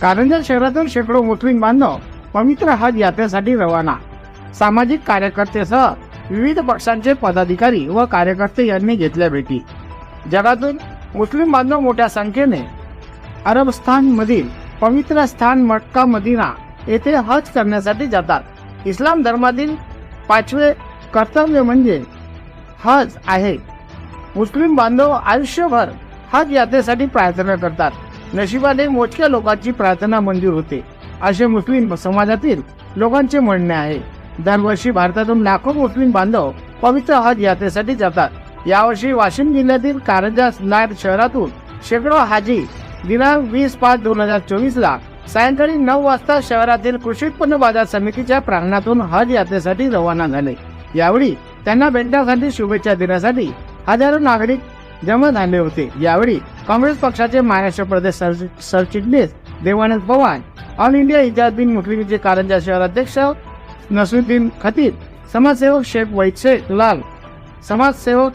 कारंजा शहरातून शेकडो मुस्लिम बांधव पवित्र हज यात्रेसाठी रवाना. सामाजिक कार्यकर्तेसह विविध पक्षांचे पदाधिकारी व कार्यकर्ते यांनी घेतल्या भेटी. जगातून मुस्लिम बांधव मोठ्या संख्येने अरबस्थानमधील पवित्र स्थान मटका मदिना येथे हज करण्यासाठी जातात. इस्लाम धर्मातील पाचवे कर्तव्य म्हणजे हज आहे. मुस्लिम बांधव आयुष्यभर हज यात्रेसाठी प्रार्थना करतात. नशिबाने मोजक्या लोकांची प्रार्थना मंजूर होते. असे मुस्लिम समाजातील लोकांचे म्हणणे आहे. दरवर्षी भारतातून लाखो मुस्लिम बांधव पवित्र हज यात्रेसाठी जातात. यावर्षी वाशिम जिल्ह्यातील कारंजा लाड शहरातून शेकडो हाजी दिनांक वीस पाच दोन हजार चोवीस ला सायंकाळी नऊ वाजता शहरातील कृषी उत्पन्न बाजार समितीच्या प्रांगणातून हज यात्रेसाठी रवाना झाले. यावेळी त्यांना भेटण्यासाठी शुभेच्छा देण्यासाठी हजारो नागरिक जमा झाले होते. यावेळी काँग्रेस पक्षाचे महाराष्ट्र प्रदेश सर- सरचिटणीस देवानंद पवार ऑल इंडिया इजाजुद्दीन मुस्लिमचे कारंजा शहराध्यक्ष नसरुद्दीन खतीब समाजसेवक शेख वैद शेख लाल समाजसेवक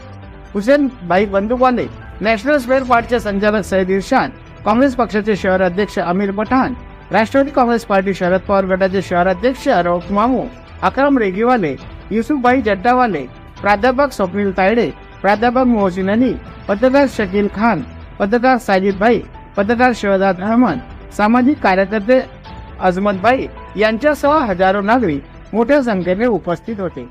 हुसेन भाई बंदुकवाले नॅशनल स्पेअर पार्टचे संचालक सईद इरशाद काँग्रेस पक्षाचे शहर अध्यक्ष अमीर पठाण राष्ट्रवादी काँग्रेस पार्टी शरद पवार गटाचे शहर अध्यक्ष रौफ मामू अकरम रेगीवाले युसुफभाई जड्डावाले प्राध्यापक स्वप्नील तायडे प्राध्यापक मोहसिन अली पत्रकार शकील खान पत्रकार साजिद भाई पत्रकार शहजाद अहमद सामाजिक कार्यकर्ते अजमत भाई यांच्यासह हजारो नागरिक मोठ्या संख्येने उपस्थित होते.